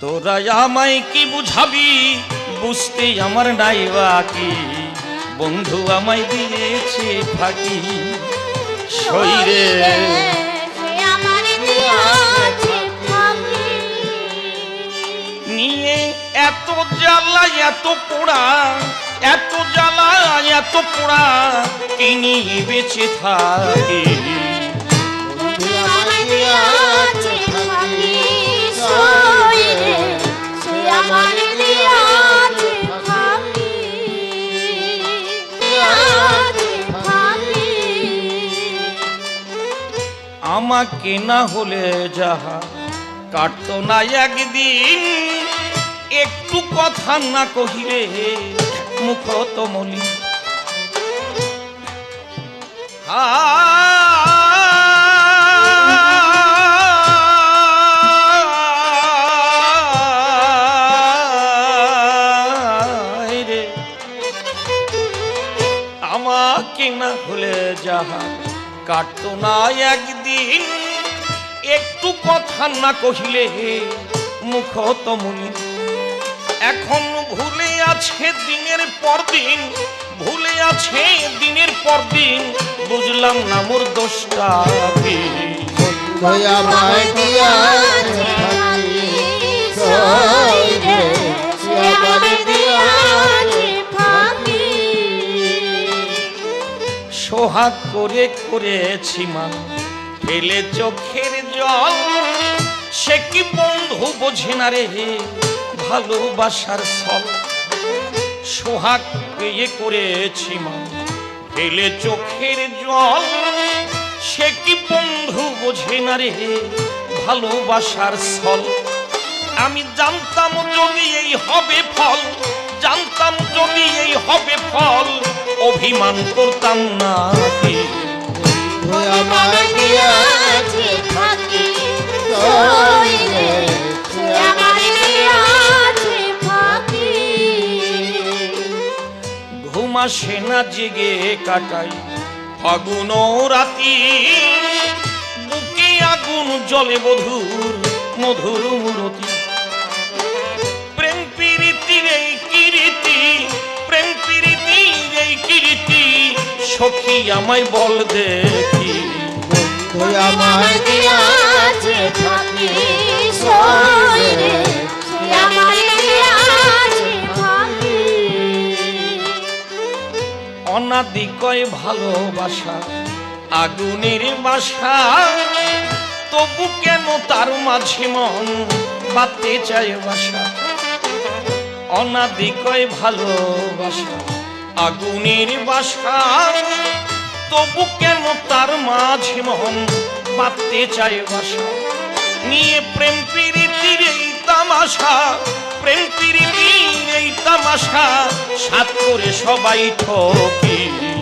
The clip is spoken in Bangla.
তোরা আমায় কি বুঝাবি? বুঝতে আমার নাই বাকি। বন্ধু আমায় দিয়েছে ফাঁকি। শরীরে। নিয়ে এত জ্বালা, এত পোড়া, এত জ্বালা, এত পোড়া, কি নিয়ে বেঁচে থাকি? আমাকে না হলে যাহা কাটতো না একদিন। একটু কথা না কহিলে মুখ তো মলি রে। আমাকে না হলে যাহা কাটতো না একদিন। একটু কথা না কহিলে মুখ তমনি এখন ভুলে আছে দিনের পর দিন, ভুলে আছে দিনের পর দিন। বুঝলাম না মোর দোষটা কি। সোহাগ করে করেছি মান ফেলে চোখের জল, সে কি বন্ধু বোঝে না রে ভালোবাসার সল সোহাগ পেয়ে করেছি মান ফেলে চোখের জল, সে কি বন্ধু বোঝে না রে ভালোবাসার সল আমি জানতাম যদি এই হবে ফল, জানতাম যদি এই হবে ফল অভিমান করতাম না ঘুম আসে না জেগে কাটাই ফাগুন রাতি। বুকে আগুন জলে বধুর মধুর মূরতি। সখী আমায় বল দেখি। দিয়াছে আমার দিয়াছে ভালোবাসা আগুনের বাসা। তবু কেন তার মাঝে মন বাঁধতে চায় বাসা? অনাদিকয় ভালোবাসা আগুনের বাসা তবু কেন তার মাঝে মহন বাঁধতে চায় বাসা? নিয়ে প্রেম প্রীতির এই তামাশা, প্রেম প্রীতির এই তামাশা, সাত করে সবাই ঠকি।